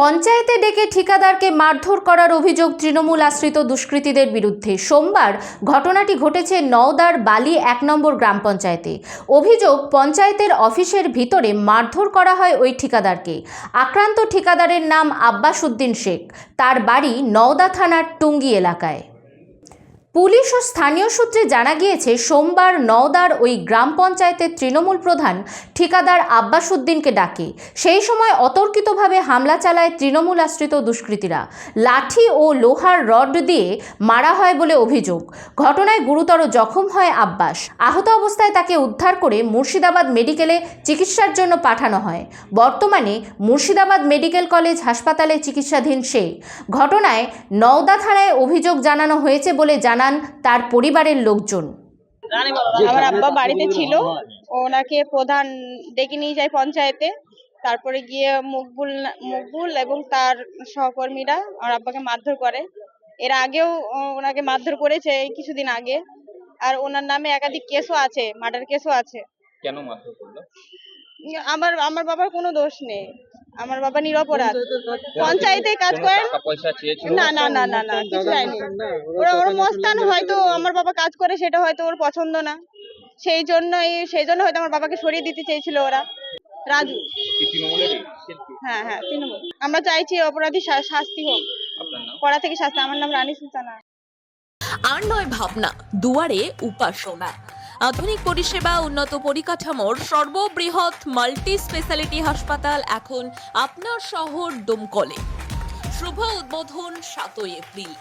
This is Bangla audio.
পঞ্চায়েতে ডেকে ঠিকাদারকে মারধর করার অভিযোগ তৃণমূল আশ্রিত দুষ্কৃতীদের বিরুদ্ধে। সোমবার ঘটনাটি ঘটেছে নওদার বালি এক নম্বর গ্রাম পঞ্চায়েতে। অভিযোগ, পঞ্চায়েতের অফিসের ভিতরে মারধর করা হয় ওই ঠিকাদারকে। আক্রান্ত ঠিকাদারের নাম আব্বাস উদ্দিন শেখ। তার বাড়ি নওদা থানার টুঙ্গি এলাকায়। পুলিশ ও স্থানীয় সূত্রে জানা গিয়েছে, সোমবার নওদার ওই গ্রাম পঞ্চায়েতের তৃণমূল প্রধান ঠিকাদার আব্বাস উদ্দিনকে ডাকে। সেই সময় অতর্কিতভাবে হামলা চালায় তৃণমূল আশ্রিত দুষ্কৃতীরা। লাঠি ও লোহার রড দিয়ে মারা হয় বলে অভিযোগ। ঘটনায় গুরুতর জখম হয় আব্বাস। আহত অবস্থায় তাকে উদ্ধার করে মুর্শিদাবাদ মেডিকেলে চিকিৎসার জন্য পাঠানো হয়। বর্তমানে মুর্শিদাবাদ মেডিকেল কলেজ হাসপাতালে চিকিৎসাধীন সে। ঘটনায় নওদা থানায় অভিযোগ জানানো হয়েছে বলে জানান তার পরিবারের লোকজন। আমার আব্বা বাড়িতে ছিল। ওনাকে প্রধান ডেকে নিয়ে যায় পঞ্চায়েতে। তারপরে গিয়ে মকবুল মকবুল এবং তার সহকর্মীরা আমার আব্বাকে মারধর করে। এর আগেও ওনাকে মারধর করেছে কিছুদিন আগে। আর ওনার নামে একাধিক কেসও আছে মার্ডার কেসও আছে। কেন মারধর করল? আমার আমার বাবার কোনো দোষ নেই। আমার বাবা নিরপরাধ। পঞ্চায়েতে কাজ করেন? না না না না না কিছু যায়নি ওরা ওর মস্তান হয়তো আমার বাবা কাজ করে সেটা হয়তো ওর পছন্দ না। সেই জন্যই সেই জন্য হয়তো আমার বাবাকে সরিয়ে দিতে চেয়েছিল ওরা। রাজু। হ্যাঁ হ্যাঁ তৃণমূল। আমরা চাইছি অপরাধী শাস্তি হোক। পড়া থেকে শাস্তি। আমার নাম রানী সুলতানা। আর নয় ভাবনা দুয়ারে উপাসনা। আধুনিক পরিষেবা, উন্নত পরিকাঠামোর সর্ববৃহৎ মাল্টি স্পেশালিটি হাসপাতাল এখন আপনার শহর দমকলে। শুভ উদ্বোধন সাতই এপ্রিল।